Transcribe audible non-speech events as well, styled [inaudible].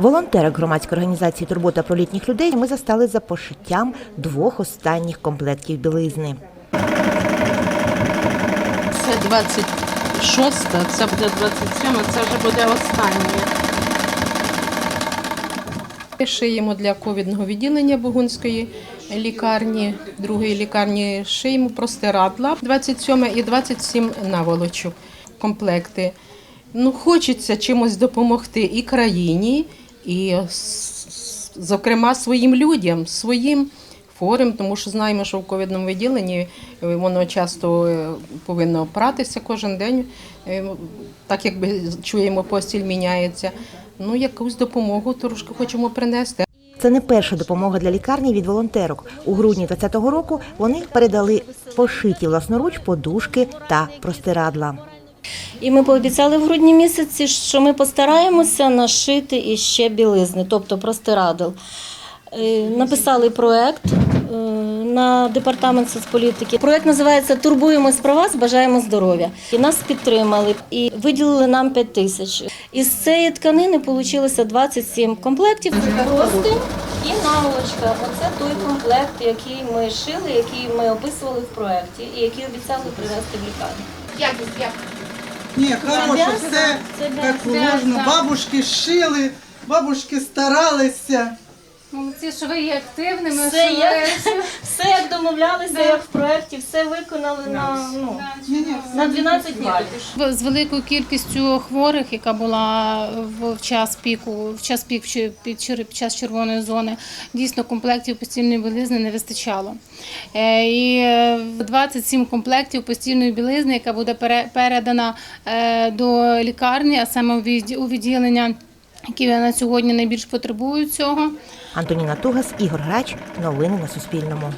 Волонтерок громадської організації Турбота про літніх людей ми застали за пошиттям двох останніх комплектів білизни. Це 26, це буде 27, це вже буде останнє. Шиємо для ковідного відділення Богунської лікарні, другої лікарні шиємо простирадла 27 і 27 наволочок комплекти. Ну, хочеться чимось допомогти і країні, і, зокрема, своїм людям, своїм хворим, тому що знаємо, що в ковідному відділенні е, воно часто е, повинно пратися кожен день, е, так якби чуємо, постіль міняється. Ну, якусь допомогу трошки хочемо принести. Це не перша допомога для лікарні від волонтерок. У грудні 2020 року вони передали пошиті власноруч подушки та простирадла. І ми пообіцяли в грудні місяці, що ми постараємося нашити іще білизни, тобто простирадл. Е, Написали проект е, на департамент соцполітики. Проект називається Турбуємось про вас, бажаємо здоров'я. І нас підтримали і виділили нам 5 тисяч. Із цієї тканини вийшло 27 комплектів. Простинь і наволочка. Оце той комплект, який ми шили, який ми описували в проекті і який обіцяли привезти в лікарню. Ні, хороше, Це все так як положено. Бабушки шили, бабушки старалися. Молодці, що ви є активними, Все що ви [laughs] домовлялися, як в проєкті, все виконали на, ну, на 12 днів. з великою кількістю хворих, яка була в час піку, в час пік під час червоної зони, дійсно комплектів постільної білизни не вистачало. Е, І е, 27 комплектів постільної білизни, яка буде передана е, до лікарні, а саме у у відділення, які на сьогодні найбільш потребують цього. Антоніна Тугас, Ігор Грач. Новини на Суспільному.